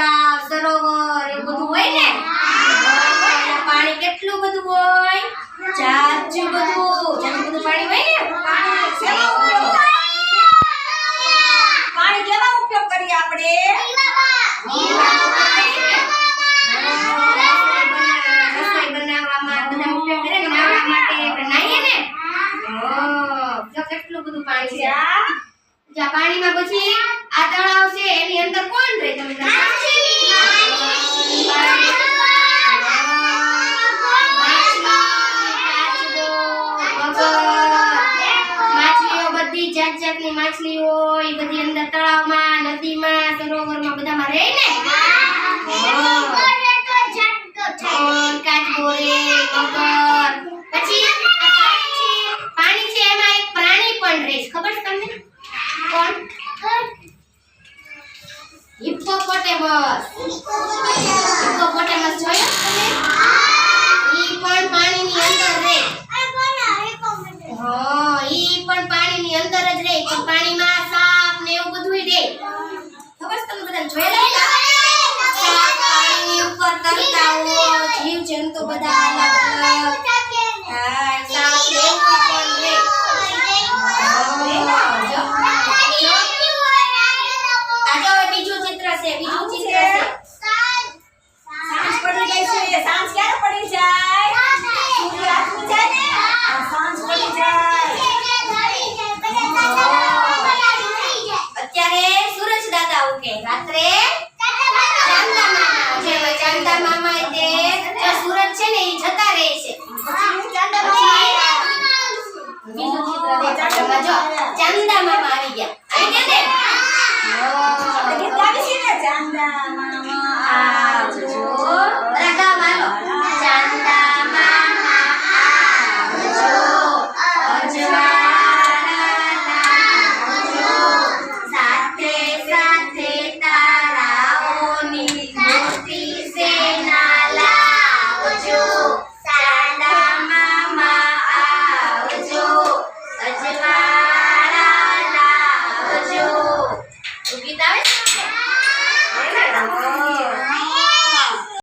તળાવ સરોવર એ બધું હોય ને? પાણી કેટલું બધું હોય? જાજુ બધું. જાજુ બધું પાણી હોય ને? પાણી કેવા ઉપયોગ કરીએ આપણે? કેટલું બધું પાણી છે પાણીમાં પછી આ તળાવ છે એની અંદર કોણ રહે? તમે જાત જાતની માછલીઓ એ બધી અંદર તળાવમાં નદીમાં સરોવરમાં બધામાં રહે ને ઓર કાચબો મગર પછી પાણી છે. પાણી છે એમાં એક પ્રાણી પણ રહે છે. ખબર છે તમને? કોણ? હિપ્પોપોટેમસ હિપ્પોપોટેમસ જોયો તમે ઈ પણ પાણીની અંદર રહે હા ઈ પણ પાણીની અંદર જ રહે પણ પાણીમાં સાપ ને એવું બધુંય દે. ખબર તમે બધા જોયેલા ઉપર તરતા હોય જીવ જંતુ બધા અલગ અલગ. હા સાપ ને પણ રહે હા, જો. આ જો હવે બીજું ચિત્ર છે બીજું ચિત્ર છે સાંજ પડી ગઈ છે સાંજ ક્યારે પડી જાય સૂર્ય આથમી જાય ને આ સાંજ પડી જાય અત્યારે સૂરજ ઉગે રાત્રે? ચાંદા મામા જે ચાંદા મામા તે જો સૂરજ છે ને એ જતા રહે છે. ચાંદા મામા આવી ગયા. આવી ગયા ને?